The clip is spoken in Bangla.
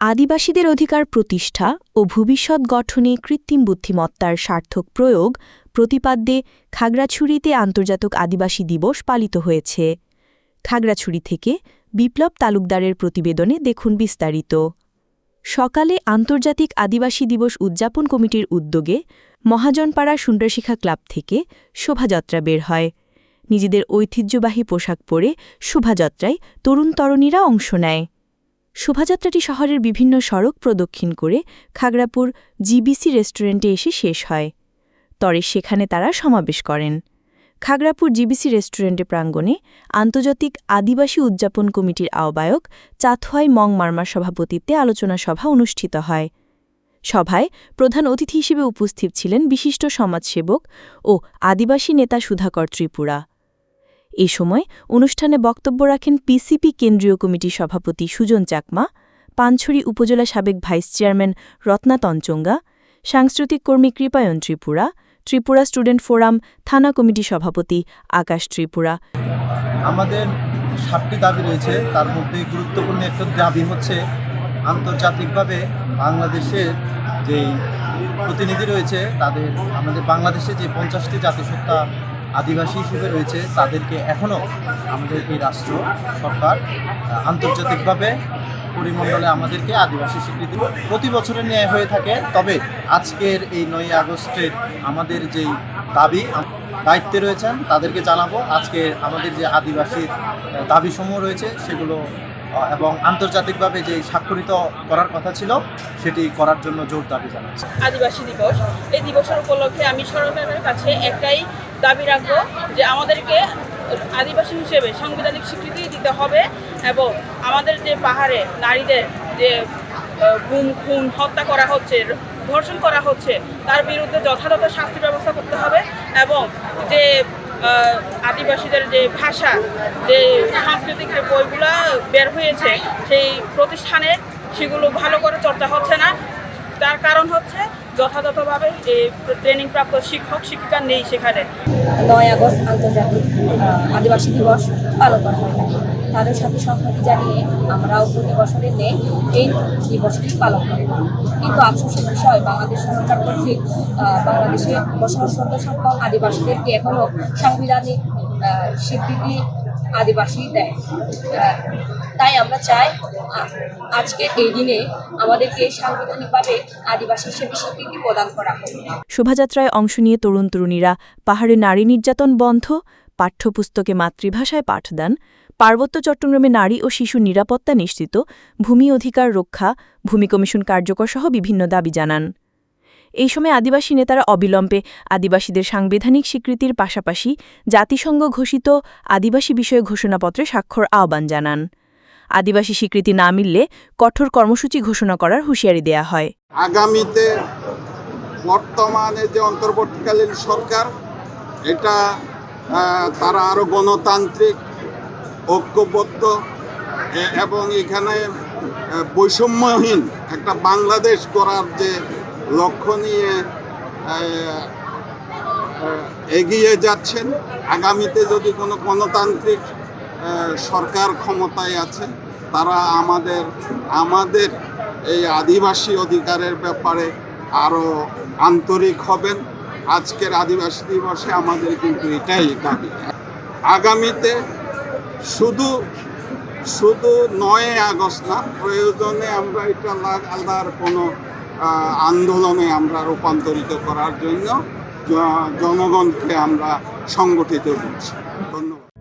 আদিবাসীদের অধিকার প্রতিষ্ঠা ও ভবিষ্যৎ গঠনে কৃত্রিম বুদ্ধিমত্তার সার্থক প্রয়োগ প্রতিপাদ্যে খাগড়াছড়িতে আন্তর্জাতিক আদিবাসী দিবস পালিত হয়েছে। খাগড়াছড়ি থেকে বিপ্লব তালুকদারের প্রতিবেদনে দেখুন বিস্তারিত। সকালে আন্তর্জাতিক আদিবাসী দিবস উদযাপন কমিটির উদ্যোগে মহাজনপাড়া সুন্দরশিখা ক্লাব থেকে শোভাযাত্রা বের হয়। নিজেদের ঐতিহ্যবাহী পোশাক পরে শোভাযাত্রায় তরুণ তরুণীরা অংশ নেয়। শোভাযাত্রাটি শহরের বিভিন্ন সড়ক প্রদক্ষিণ করে খাগড়াপুর জিবিসি রেস্টুরেন্টে এসে শেষ হয়। তরে সেখানে তারা সমাবেশ করেন। খাগড়াপুর জিবিসি রেস্টুরেন্টে প্রাঙ্গণে আন্তর্জাতিক আদিবাসী উদযাপন কমিটির আহ্বায়ক চাথোয়াই মং মার্মার সভাপতিত্বে আলোচনা সভা অনুষ্ঠিত হয়। সভায় প্রধান অতিথি হিসেবে উপস্থিত ছিলেন বিশিষ্ট সমাজসেবক ও আদিবাসী নেতা সুধাকর ত্রিপুরা। এ সময় অনুষ্ঠানে বক্তব্য রাখেন পিসিপি কেন্দ্রীয় কমিটির সভাপতি সুজন চাকমা, পানছড়ি উপজেলা সাবেক ভাইস চেয়ারম্যান রত্না তঞ্চঙ্গা, সাংস্কৃতিক কর্মী কৃপায়ন ত্রিপুরা ত্রিপুরা স্টুডেন্ট ফোরাম, থানা কমিটি সভাপতি আকাশ ত্রিপুরা। আমাদের সাতটি দাবি রয়েছে। তার মধ্যে গুরুত্বপূর্ণ একটা দাবি হচ্ছে আন্তর্জাতিকভাবে বাংলাদেশের যেই প্রতিনিধি রয়েছে, তাদের আমাদের বাংলাদেশে যে পঞ্চাশটি জাতিসত্তা আদিবাসী হিসেবে রয়েছে, তাদেরকে এখনও আমাদের এই রাষ্ট্র সরকার আন্তর্জাতিকভাবে পরিমণ্ডলে আমাদেরকে আদিবাসী স্বীকৃতি প্রতি বছরে ন্যায় হয়ে থাকে। তবে আজকের এই নয় আগস্টের আমাদের যেই দাবি, দায়িত্বে রয়েছেন, তাদেরকে জানাব। আজকে আমাদের যে আদিবাসীর দাবিসমূহ রয়েছে, সেগুলো এবং আন্তর্জাতিকভাবে যে স্বাক্ষরিত করার কথা ছিল, সেটি করার জন্য জোর দাবি জানাচ্ছি। আদিবাসী দিবস। এই দিবসের উপলক্ষে আমি সরকারের কাছে একটাই দাবি রাখব যে আমাদেরকে আদিবাসী হিসেবে সাংবিধানিক স্বীকৃতি দিতে হবে এবং আমাদের যে পাহাড়ে নারীদের যে গুম, খুন, হত্যা করা হচ্ছে, ধর্ষণ করা হচ্ছে, তার বিরুদ্ধে যথাযথ শাস্তি ব্যবস্থা করতে হবে এবং যে আদিবাসীদের যে ভাষা, যে সাংস্কৃতিক যে বইগুলো বের হয়েছে, সেই প্রতিষ্ঠানে সেগুলো ভালো করে চর্চা হচ্ছে না। তার কারণ হচ্ছে যথাযথভাবে ট্রেনিং প্রাপ্ত শিক্ষক, শিক্ষিকা নেই সেখানে। নয় আগস্ট আন্তর্জাতিক আদিবাসী দিবস পালন করা হয়। তাদের সাথে সংহতি জানিয়ে আমরাও প্রতি বছরের নেই এই দিবসটি পালন করি। কিন্তু আফসোসের বিষয়, বাংলাদেশ সরকার কর্তৃক বাংলাদেশে বসবাসরত সকল আদিবাসীদেরকে এখনও সাংবিধানিক স্বীকৃতি আদিবাসী দেয়। তাই আমরা চাই আজকে এই দিনে আমাদেরকে সাংবিধানিকভাবে আদিবাসী হিসেবে স্বীকৃতি প্রদান করা হোক। শোভাযাত্রায় অংশ নিয়ে তরুণ তরুণীরা পাহাড়ে নারী নির্যাতন বন্ধ, পাঠ্যপুস্তকে মাতৃভাষায় পাঠদান পার্বত্য চট্টগ্রামে নারী ও শিশু নিরাপত্তা নিশ্চিত, ভূমি অধিকার রক্ষা, ভূমি কমিশন কার্যকর সহ বিভিন্ন দাবি জানান। এই সময় আদিবাসী নেতারা অবিলম্বে আদিবাসীদের সাংবিধানিক স্বীকৃতির পাশাপাশি জাতিসংঘ ঘোষিত আদিবাসী বিষয়ে ঘোষণাপত্রে স্বাক্ষর আহ্বান জানান। আদিবাসী স্বীকৃতি না মিললে কঠোর কর্মসূচি ঘোষণা করার হুঁশিয়ারি দেয়া হয়। আগামীতে বর্তমানে যে অন্তর্বর্তীকালীন সরকার, এটা তারা আরও গণতান্ত্রিক ঐক্যবদ্ধ এবং এখানে বৈষম্যহীন একটা বাংলাদেশ করার যে লক্ষ্য নিয়ে এগিয়ে যাচ্ছেন। আগামীতে যদি কোনো গণতান্ত্রিক সরকার ক্ষমতায় আছে, তারা আমাদের আমাদের এই আদিবাসী অধিকারের ব্যাপারে আরও আন্তরিক হবেন। আজকের আদিবাসী দিবসে আমাদের কিন্তু এটাই দাবি। আগামীতে শুধু শুধু নয় আগস্ট না, প্রয়োজনে আমরা এটা আলাদার কোনো আন্দোলনে আমরা রূপান্তরিত করার জন্য জনগণকে আমরা সংগঠিত করছি। ধন্যবাদ।